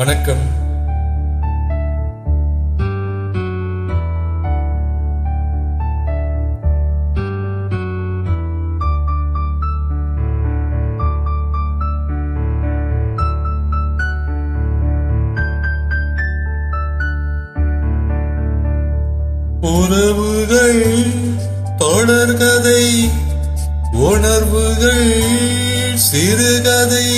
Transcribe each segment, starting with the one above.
வணக்கம். உறவுகள் தொடர்கதை உணர்வுகள் சிறுகதை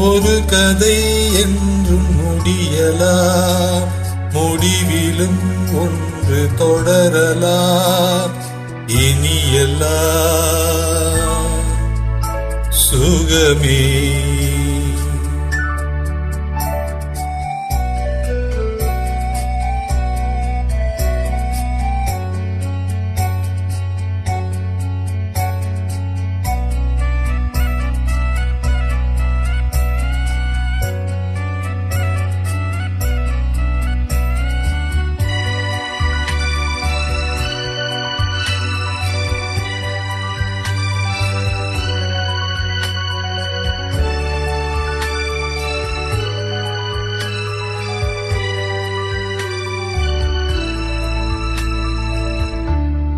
ஒரு கதை என்றும் முடியலா முடிவிலும் ஒன்று தொடரலா இனியலா சுகமே.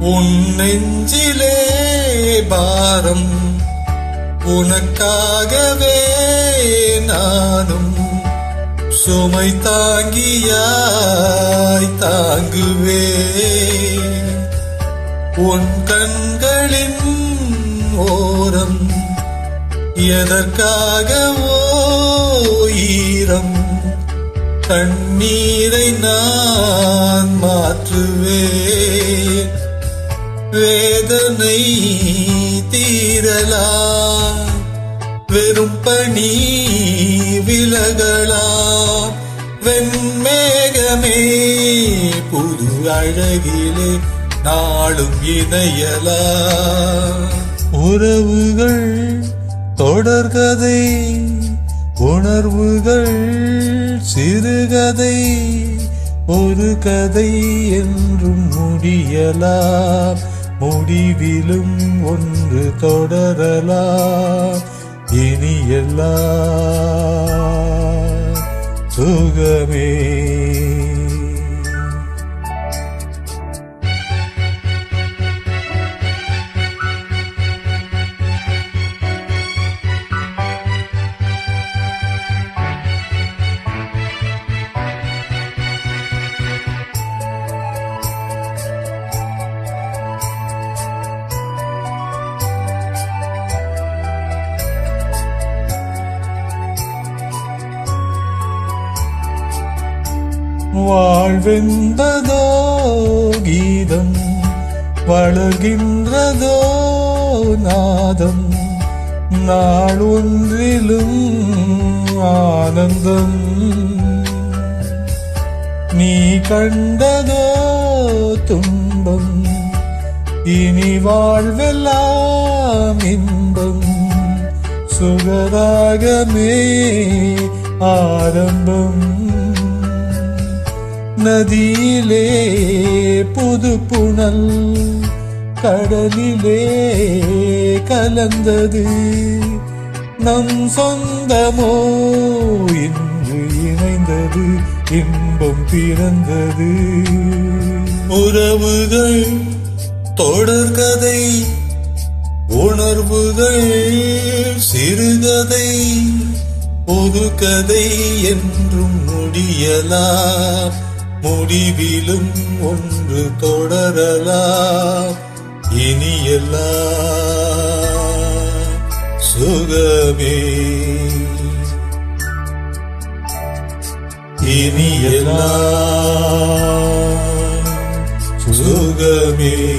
உன் நெஞ்சிலே பாரம். உனக்காகவே நானும் சுமை தாங்கியாய் தாங்குவே உன் கண்களின் ஓரம் எதற்காகவோ ஈரம். கண்ணீரை நான் மாற்றுவேன். வேதனை தீரலா வெறும் பணி விலகலா வெண்மேகமே புது அழகிலே நாளும் இணையலா உறவுகள் தொடர்கதை உணர்வுகள் சிறுகதை ஒரு கதை என்றும் முடியலாம். முடிவிலும் ஒன்று தொடரலாம். இனி சுகமே. வாழ்வென்பதோ கீதம் வளர்கின்றதோ நாதம் நாள் ஒன்றிலும் ஆனந்தம். நீ கண்டதோ துன்பம் இனி வாழ்வெல்லாம் இன்பம். சுகராகமே ஆரம்பம். நதியிலே புது புனல் கடலிலே கலந்தது. நம் சொந்தமோ இன்று இணைந்தது இன்பம் பிறந்தது. உறவுகள் தொடர்கதை உணர்வுகள் சிறுகதை. ஒரு கதை என்றும் முடியலாம். முடிவிலும் ஒன்று தொடரலாம். இனியெல்லாம் சுகமே. இனியெல்லாம் சுகமே.